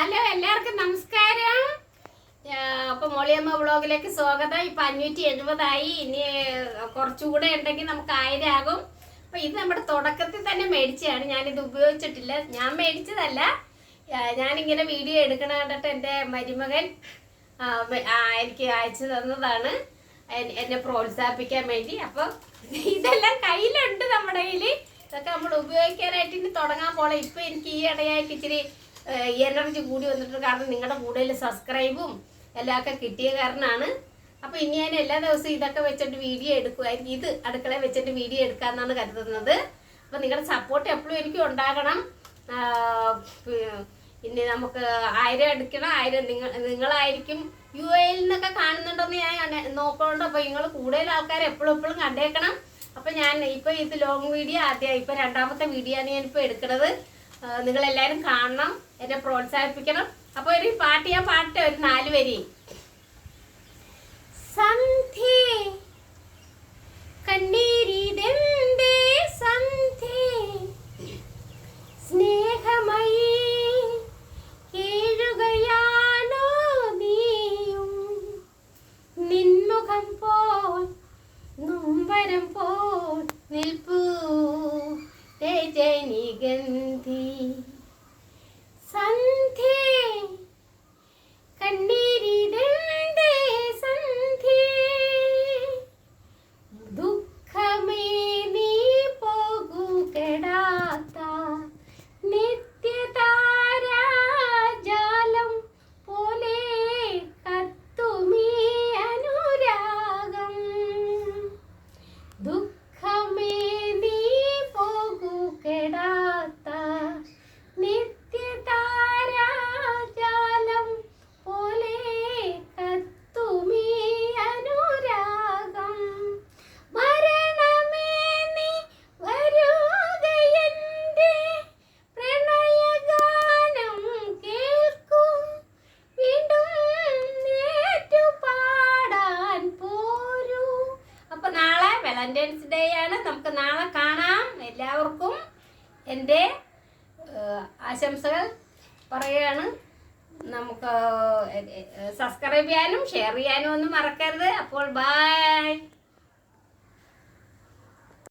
Hello എല്ലാവർക്കും നമസ്കാരം. അപ്പൊ മോളിയമ്മ വ്ളോഗിലേക്ക് സ്വാഗതം. ഇപ്പൊ അഞ്ഞൂറ്റി എഴുപതായി. ഇനി കുറച്ചുകൂടെ ഉണ്ടെങ്കിൽ നമുക്ക് ആയിരം ആകും അപ്പൊ ഇത് നമ്മുടെ തുടക്കത്തിൽ തന്നെ മേടിച്ചതാണ്. ഞാനിത് ഉപയോഗിച്ചിട്ടില്ല. ഞാൻ മേടിച്ചതല്ല. ഞാനിങ്ങനെ വീഡിയോ എടുക്കണ കണ്ടിട്ട് എന്റെ മരുമകൻ എനിക്ക് അയച്ചു തന്നതാണ്. എന്നെ പ്രോത്സാഹിപ്പിക്കാൻ വേണ്ടി. അപ്പൊ ഇതെല്ലാം കയ്യിലുണ്ട് നമ്മുടെ കയ്യിൽ ഇതൊക്കെ നമ്മൾ ഉപയോഗിക്കാനായിട്ട് ഇനി തുടങ്ങാൻ പോളെ ഇപ്പൊ എനിക്ക് ഈ ഇടയായിട്ട് ഇച്ചിരി എനർജി കൂടി വന്നിട്ടുണ്ട്. കാരണം നിങ്ങളുടെ കൂടുതൽ സബ്സ്ക്രൈബും എല്ലാം ഒക്കെ കിട്ടിയ കാരണമാണ്. അപ്പൊ ഇനി ഞാൻ എല്ലാ ദിവസവും ഇതൊക്കെ വെച്ചിട്ട് വീഡിയോ എടുക്കുമായിരിക്കും ഇത് അടുക്കളയിൽ വെച്ചിട്ട് വീഡിയോ എടുക്കാന്നാണ് കരുതുന്നത്. അപ്പൊ നിങ്ങളുടെ സപ്പോർട്ട് എപ്പോഴും എനിക്ക് ഉണ്ടാകണം. ഇനി നമുക്ക് ആയിരം എടുക്കണം. ആയിരം നിങ്ങൾ നിങ്ങളായിരിക്കും യു എയിൽ നിന്നൊക്കെ കാണുന്നുണ്ടെന്ന് ഞാൻ നോക്കുന്നുണ്ട്. നോക്കണുണ്ട് അപ്പൊ നിങ്ങൾ കൂടുതൽ ആൾക്കാർ എപ്പോഴും എപ്പോഴും കണ്ടേക്കണം. അപ്പൊ ഞാൻ ഇപ്പൊ ഇത് ലോങ് വീഡിയോ ആദ്യം ഇപ്പൊ രണ്ടാമത്തെ വീഡിയോ ആണ് എടുക്കണത് എടുക്കുന്നത്. നിങ്ങൾ എല്ലാവരും കാണണം എന്നെ പ്രോത്സാഹിപ്പിക്കണം. അപ്പൊ ഒരു പാട്ട് ഞാൻ പാട്ട് ഒരു നാല് വരി. സന്ധ്യേ സ്നേഹമയീ പോൽ പോൽ നിൽപ്പൂ. രജനിഗന്ധി വാലന്റൈൻസ് ഡേ ആണ്. നമുക്ക് നാളെ കാണാം. എല്ലാവർക്കും എന്റെ ആശംസകൾ പറയുകയാണ്. നമുക്ക് സബ്സ്ക്രൈബ് ചെയ്യാനും ഷെയർ ചെയ്യാനും ഒന്നും മറക്കരുത്. അപ്പോൾ ബൈ